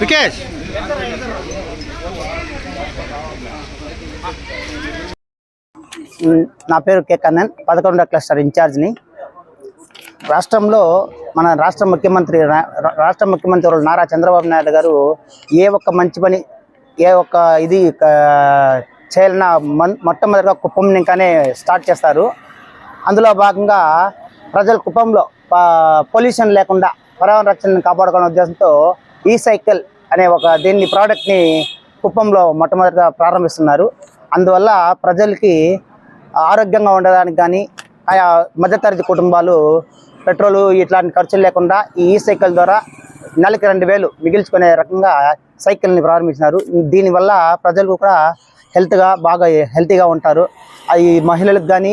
వికేష్! నా పేరు కే కన్నన్ పదకొండో క్లస్టర్ ఇన్ఛార్జ్ని. రాష్ట్రంలో మన రాష్ట్ర ముఖ్యమంత్రి రాష్ట్ర ముఖ్యమంత్రి నారా చంద్రబాబు నాయుడు గారు ఏ ఒక్క మంచి పని ఏ ఒక్క ఇది చేయాలన్న మన్ మొట్టమొదటిగా కుప్పం ఇంకానే స్టార్ట్ చేస్తారు. అందులో భాగంగా ప్రజలు కుప్పంలో పొల్యూషన్ లేకుండా పర్యావరణ రక్షణను కాపాడుకునే ఉద్దేశంతో ఈ సైకిల్ అనే ఒక దీన్ని ప్రోడక్ట్ని కుప్పంలో మొట్టమొదటిగా ప్రారంభిస్తున్నారు. అందువల్ల ప్రజలకి ఆరోగ్యంగా ఉండడానికి కానీ ఆయా మధ్యతరగతి కుటుంబాలు పెట్రోలు ఇట్లాంటి ఖర్చులు లేకుండా ఈ ఈ సైకిల్ ద్వారా నెలకి రెండు వేలు మిగిల్చుకునే రకంగా సైకిల్ని ప్రారంభించినారు. దీనివల్ల ప్రజలు కూడా హెల్త్గా బాగా హెల్తీగా ఉంటారు. అది మహిళలకు కానీ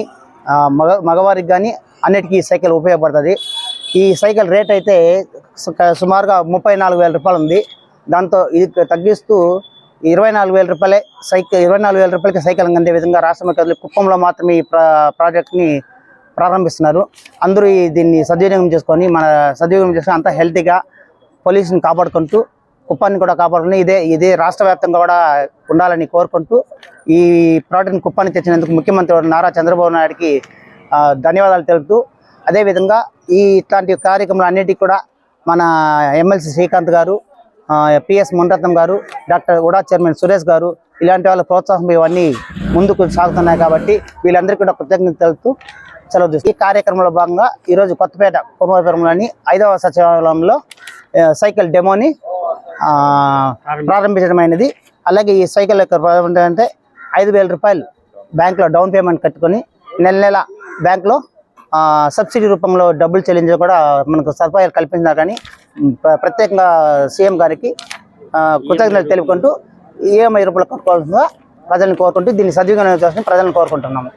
మగ మగవారికి కానీ అన్నిటికీ ఈ సైకిల్ ఉపయోగపడుతుంది. ఈ సైకిల్ రేట్ అయితే సుమారుగా ముప్పై నాలుగు వేల రూపాయలు ఉంది దాంతో ఇది తగ్గిస్తూ ఇరవై నాలుగు వేల రూపాయలే సైకిల్ ఇరవై నాలుగు వేల రూపాయలకి సైకిల్ అందే విధంగా రాష్ట్ర ముఖ్యమంత్రి కుప్పంలో మాత్రమే ఈ ప్రాజెక్ట్ని ప్రారంభిస్తున్నారు. అందరూ దీన్ని సద్వినియోగం చేసుకొని మన సద్వినియోగం చేసుకొని అంతా హెల్తీగా పొల్యూషన్ కాపాడుకుంటూ కుప్పాన్ని కూడా కాపాడుకుని ఇదే ఇదే రాష్ట్ర వ్యాప్తంగా కూడా ఉండాలని కోరుకుంటూ ఈ ప్రాజెక్ట్ని కుప్పాన్ని తెచ్చినందుకు ముఖ్యమంత్రి నారా చంద్రబాబు నాయుడికి ధన్యవాదాలు తెలుపుతూ అదేవిధంగా ఈ ఇట్లాంటి కార్యక్రమాలు అన్నిటికీ కూడా మన ఎమ్మెల్సీ శ్రీకాంత్ గారు పిఎస్ మునరత్నం గారు డాక్టర్ ఉడా చైర్మన్ సురేష్ గారు ఇలాంటి వాళ్ళ ప్రోత్సాహం ఇవన్నీ ముందుకు సాగుతున్నాయి కాబట్టి వీళ్ళందరికీ కూడా కృతజ్ఞత తెలుపుతూ సెలవు తీసుకు- ఈ కార్యక్రమంలో భాగంగా ఈరోజు కొత్తపేట కుమారపురంలోని ఐదవ సచివాలయంలో సైకిల్ డెమోని ప్రారంభించడమైనది. అలాగే ఈ సైకిల్ యొక్క అంటే ఐదు వేల రూపాయలు బ్యాంకులో డౌన్ పేమెంట్ కట్టుకొని నెల నెల బ్యాంకులో సబ్సిడీ రూపంలో డబ్బులు చెల్లించడం కూడా మనకు సదుపాయాలు కల్పించినారు. కానీ ప్ర- ప్రత్యేకంగా సీఎం గారికి కృతజ్ఞతలు తెలుపుకుంటూ ఈఎంఐ రూపంలో కట్టుకోవాల్సిందిగా ప్రజలను కోరుకుంటూ దీన్ని సద్వినియోగం చేసిన ప్రజలను కోరుకుంటున్నాము.